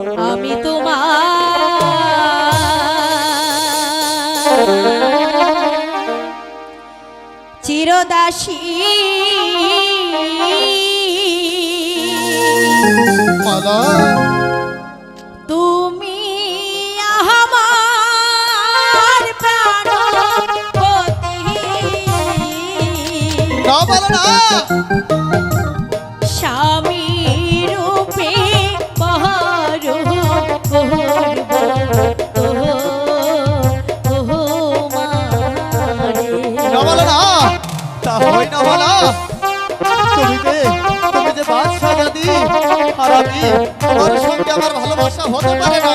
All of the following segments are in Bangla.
আমি তোমার চিরদাসী। তুমি আমার না। আমি তোমার সঙ্গে আমার ভালোবাসা হতে পারে না।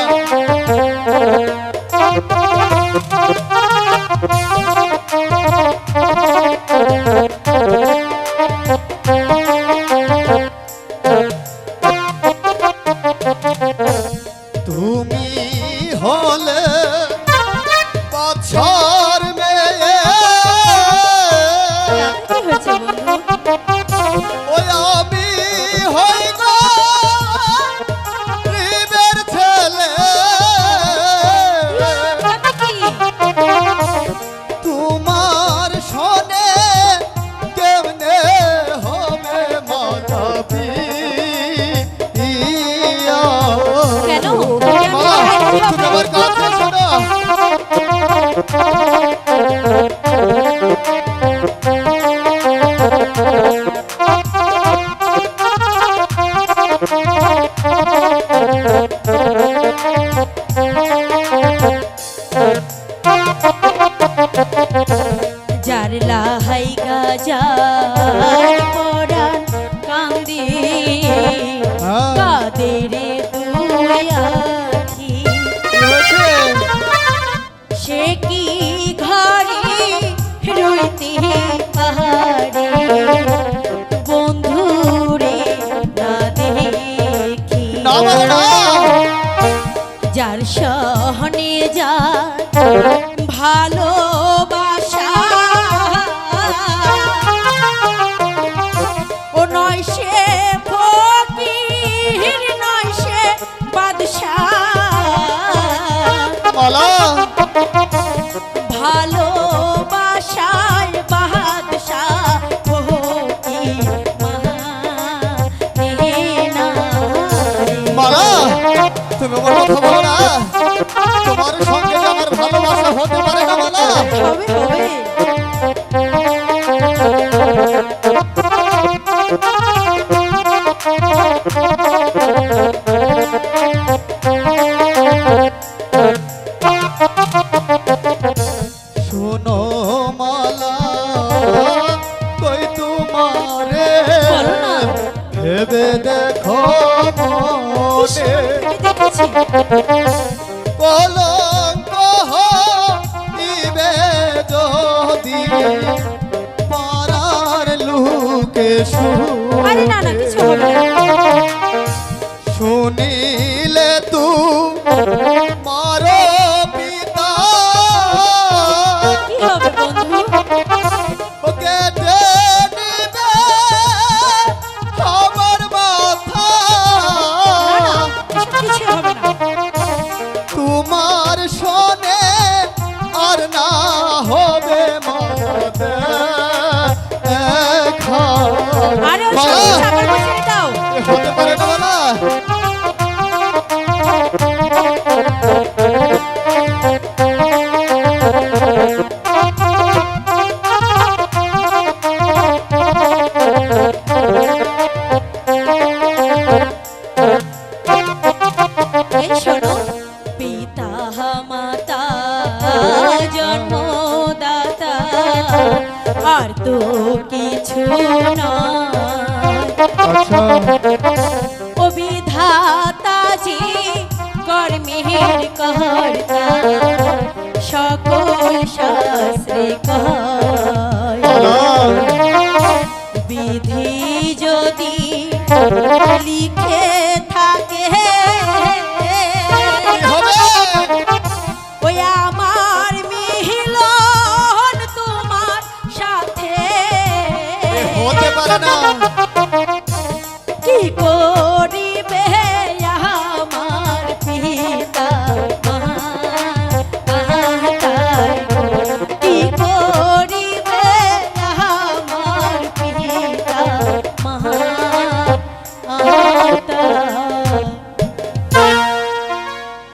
তুমি হলে কেন? মা তুমি শোনো। যার লাহাই গাজার কাদেরে তুই আছি। সে কি ঘরে রইতে পাহাড়ে? বন্ধুরে না দেখি। না বলো না যার সহনে যার ভালোবাসা হবে হবে। শোনো মালা কই তোমারে? ভেবে দেখো মনে। আরে না না কিছু হবে শুনিলে তু মারো পিতা কি হবে বন্ধু? ওকে নিবে আমার মাথা। কিছু হবে না। তোমার শোনে মাতা, জন্মদাতা, আর তো কিছু নয়। আচ্ছা অভিধাতাজি কর্মের কর্তা, সকল শাস্ত্রে বিধি যদি লিখে rico.